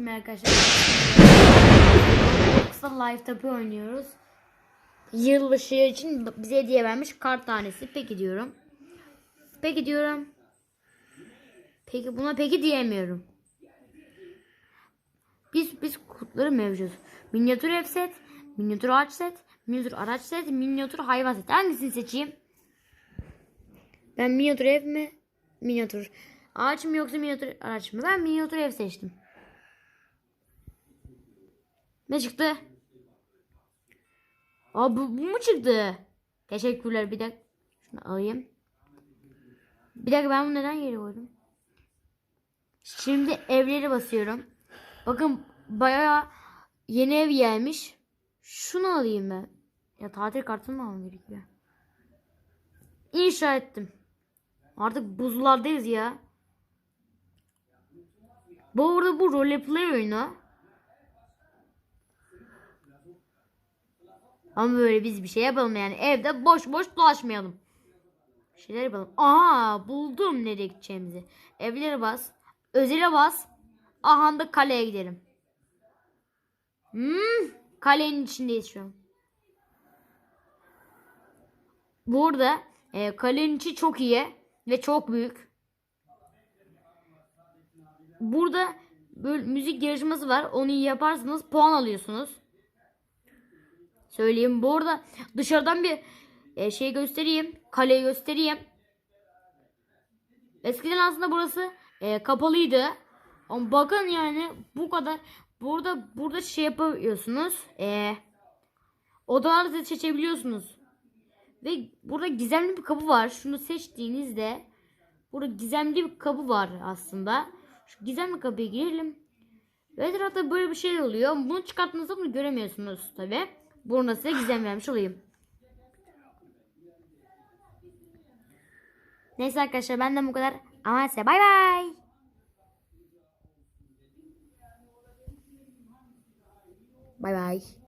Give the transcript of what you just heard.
mi arkadaşlar? Kısa live tapu oynuyoruz. Yılbaşı için bize hediye vermiş kart tanesi. Peki diyorum. Peki diyorum. Peki buna peki diyemiyorum. Biz biz kutları mevcut. Minyatür ev set, minyatür ağaç set, minyatür araç set, minyatür hayvan set. Hangisini seçeyim? Ben minyatür ev mi? Minyatür ağaç mı yoksa minyatür araç mı? Ben minyatür ev seçtim. Ne çıktı? Aa bu, bu mu çıktı? Teşekkürler bir dakika. Şunu alayım. Bir dakika ben bunu neden yere koydum? Şimdi evleri basıyorum. Bakın bayağı yeni ev gelmiş. Şunu alayım ben. Ya tatil kartını mı almam gerekiyor? İnşa ettim. Artık buzlardayız ya. Bu arada bu roleplay oyunu. Ama böyle biz bir şey yapalım yani. Evde boş boş dolaşmayalım. Bir şeyler yapalım. Aha buldum nereye gideceğimizi. Evlere bas. Özele bas. Aha da kaleye gidelim. Hmm, kalenin içindeyiz şu an. Burada e, kalenin içi çok iyi ve çok büyük. Burada böyle müzik yarışması var. Onu iyi yaparsanız puan alıyorsunuz. Söyleyeyim. Bu arada dışarıdan bir e, şey göstereyim. Kaleyi göstereyim. Eskiden aslında burası e, kapalıydı. Ama bakın yani bu kadar. Burada burada şey yapıyorsunuz. E, odaları da seçebiliyorsunuz. Ve burada gizemli bir kapı var. Şunu seçtiğinizde burada gizemli bir kapı var aslında. Şu gizemli kapıya girelim. Ve etrafta böyle bir şey oluyor. Bunu çıkarttığınızda bunu göremiyorsunuz tabi. Burada size gizem vermiş olayım. Neyse arkadaşlar benden bu kadar. Ama size bay bay. Bay bay.